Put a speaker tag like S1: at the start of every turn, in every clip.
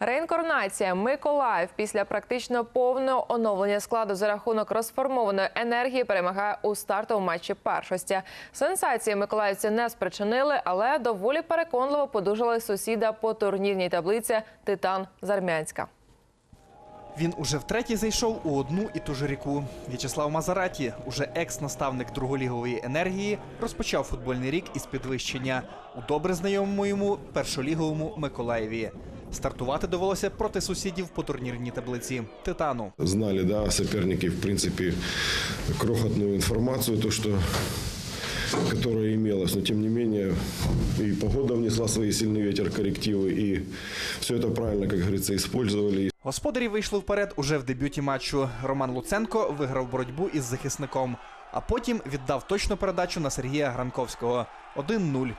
S1: Реінкарнація Миколаїв після практично повного оновлення складу за рахунок розформованої енергії перемагає у стартовому матчі першості. Сенсації миколаївці не спричинили, але доволі переконливо подужали сусіда по турнірній таблиці Титан Зармянська.
S2: Він уже втретє зайшов у одну і ту ж ріку. В'ячеслав Мазараті, уже екс-наставник друголігової енергії, розпочав футбольний рік із підвищення у добре знайомому йому першоліговому Миколаєві. Стартувати довелося проти сусідів по турнірній таблиці Титану.
S3: Знали, да, соперники, в принципе, крохотную информацию, то, что которая имелась, но тем не менее и погода внесла свои сильный ветер коррективы, и все это правильно, как говорится, использовали.
S2: Господарі вийшли вперед уже в дебюті матчу. Роман Луценко виграв боротьбу із захисником, а потім віддав точну передачу на Сергія Гранковського 1-0.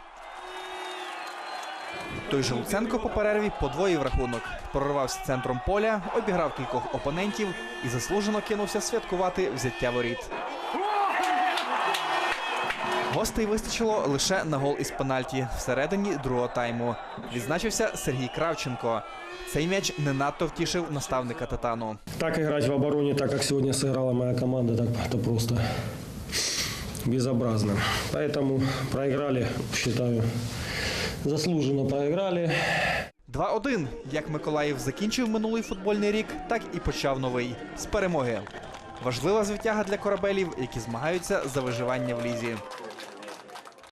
S2: Той же Луценко по перерві подвоїв рахунок. Прорвався центром поля, обіграв кількох опонентів і заслужено кинувся святкувати взяття воріт. Гостей вистачило лише на гол із пенальті всередині другого тайму. Відзначився Сергій Кравченко. Цей м'яч не надто втішив наставника Титану.
S4: Так играть в обороне, так как сегодня сыграла моя команда, так это просто безобразно. Поэтому проиграли, считаю, заслуженно проиграли.
S2: 2-1. Як Миколаїв закінчив минулий футбольний рік, так і почав новий з перемоги. Важлива звитяга для корабелів, які змагаються за виживання в лізі.